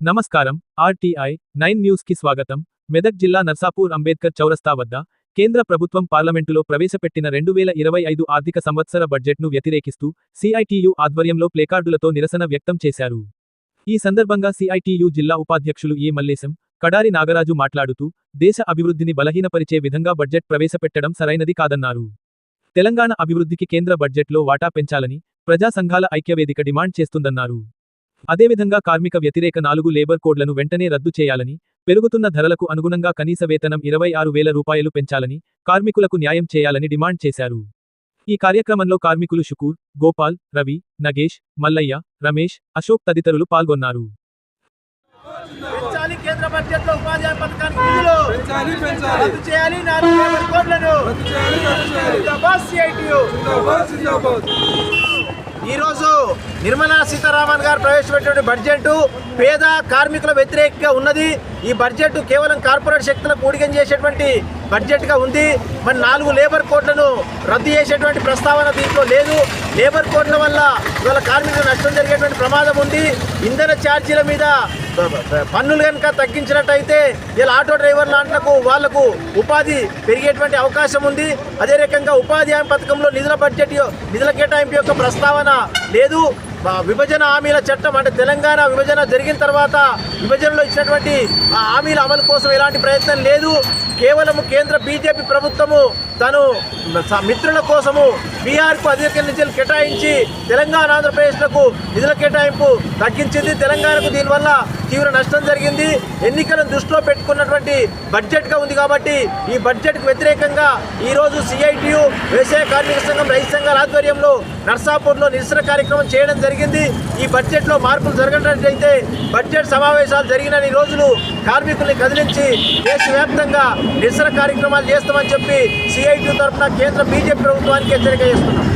నమస్కారం. RTI nine న్యూస్కి స్వాగతం. మెదక్ జిల్లా నర్సాపూర్ అంబేద్కర్ చౌరస్తా వద్ద కేంద్ర ప్రభుత్వం పార్లమెంటులో ప్రవేశపెట్టిన రెండు వేల ఇరవై ఐదు ఆర్థిక సంవత్సర బడ్జెట్ను వ్యతిరేకిస్తూ సిఐటియు ఆధ్వర్యంలో ప్లేకార్డులతో నిరసన వ్యక్తం చేశారు. ఈ సందర్భంగా సిఐటియు జిల్లా ఉపాధ్యక్షులు ఏ మల్లేశం కడారి నాగరాజు మాట్లాడుతూ దేశ అభివృద్ధిని బలహీనపరిచే విధంగా బడ్జెట్ ప్రవేశపెట్టడం సరైనది కాదన్నారు. తెలంగాణ అభివృద్ధికి కేంద్ర బడ్జెట్లో వాటా పెంచాలని ప్రజా సంఘాల ఐక్యవేదిక డిమాండ్ చేస్తుందన్నారు. అదేవిధంగా కార్మిక వ్యతిరేక నాలుగు లేబర్ కోడ్లను వెంటనే రద్దు చేయాలని పెరుగుతున్న ధరలకు అనుగుణంగా కనీస వేతనం ఇరవై ఆరు వేల రూపాయలు పెంచాలని కార్మికులకు న్యాయం చేయాలని డిమాండ్ చేశారు. ఈ కార్యక్రమంలో కార్మికులు షుకూర్ గోపాల్ రవి నగేష్ మల్లయ్య రమేష్ అశోక్ తదితరులు పాల్గొన్నారు. పెంచాలి కేంద్ర బడ్జెట్లో ఉపాధి హామీ పథకానికి నిధులు పెంచాలి పెంచాలి. రద్దు చేయాలి నాలుగు వేల కోట్లను రద్దు చేయాలి రద్దు చేయాలి. జిందాబాద్ సిఐటియు ఈరోజు నిర్మలా సీతారామన్ గారు ప్రవేశపెట్టిన బడ్జెట్ పేద కార్మికుల వ్యతిరేకంగా ఉన్నది. ఈ బడ్జెట్ కేవలం కార్పొరేట్ శక్తులకు ఊడిగం చేసేటువంటి బడ్జెట్గా ఉంది. మరి నాలుగు లేబర్ కోడ్లను రద్దు చేసేటువంటి ప్రస్తావన దీంట్లో లేదు. లేబర్ కోడ్ల వల్ల ఇవాళ కార్మికులకు నష్టం జరిగేటువంటి ప్రమాదం ఉంది. ఇంధన ఛార్జీల మీద పన్నులు కనుక తగ్గించినట్టయితే ఇలా ఆటో డ్రైవర్ లాంట్లకు వాళ్ళకు ఉపాధి పెరిగేటువంటి అవకాశం ఉంది. అదే రకంగా ఉపాధి హామీ పథకంలో నిధుల బడ్జెట్ నిధుల కేటాయింపు యొక్క ప్రస్తావన లేదు. విభజన హామీల చట్టం అంటే తెలంగాణ విభజన జరిగిన తర్వాత విభజనలో ఇచ్చినటువంటి ఆ హామీల అమలు కోసం ఎలాంటి ప్రయత్నం లేదు. కేవలం కేంద్ర బీజేపీ ప్రభుత్వము తను మిత్రుల కోసము బీఆర్కు అధిక నిధులు కేటాయించి తెలంగాణ ఆంధ్రప్రదేశ్లకు నిధుల కేటాయింపు తగ్గించింది. తెలంగాణకు దీనివల్ల తీవ్ర నష్టం జరిగింది. ఎన్నికలను దృష్టిలో పెట్టుకున్నటువంటి బడ్జెట్గా ఉంది కాబట్టి ఈ బడ్జెట్కు వ్యతిరేకంగా ఈరోజు సిఐటియు వ్యవసాయ కార్మిక సంఘం రైతు సంఘాల ఆధ్వర్యంలో నర్సాపూర్లో నిరసన కార్యక్రమం చేయడం జరిగింది. ఈ బడ్జెట్లో మార్పులు జరగనట్లయితే బడ్జెట్ సమావేశాలు జరిగిన ఈ రోజులు కార్మికుల్ని కదిలించి దేశవ్యాప్తంగా నిరసన కార్యక్రమాలు చేస్తామని చెప్పి సిఐటి తరఫున కేంద్ర బీజేపీ ప్రభుత్వానికి హెచ్చరిక చేస్తున్నాం.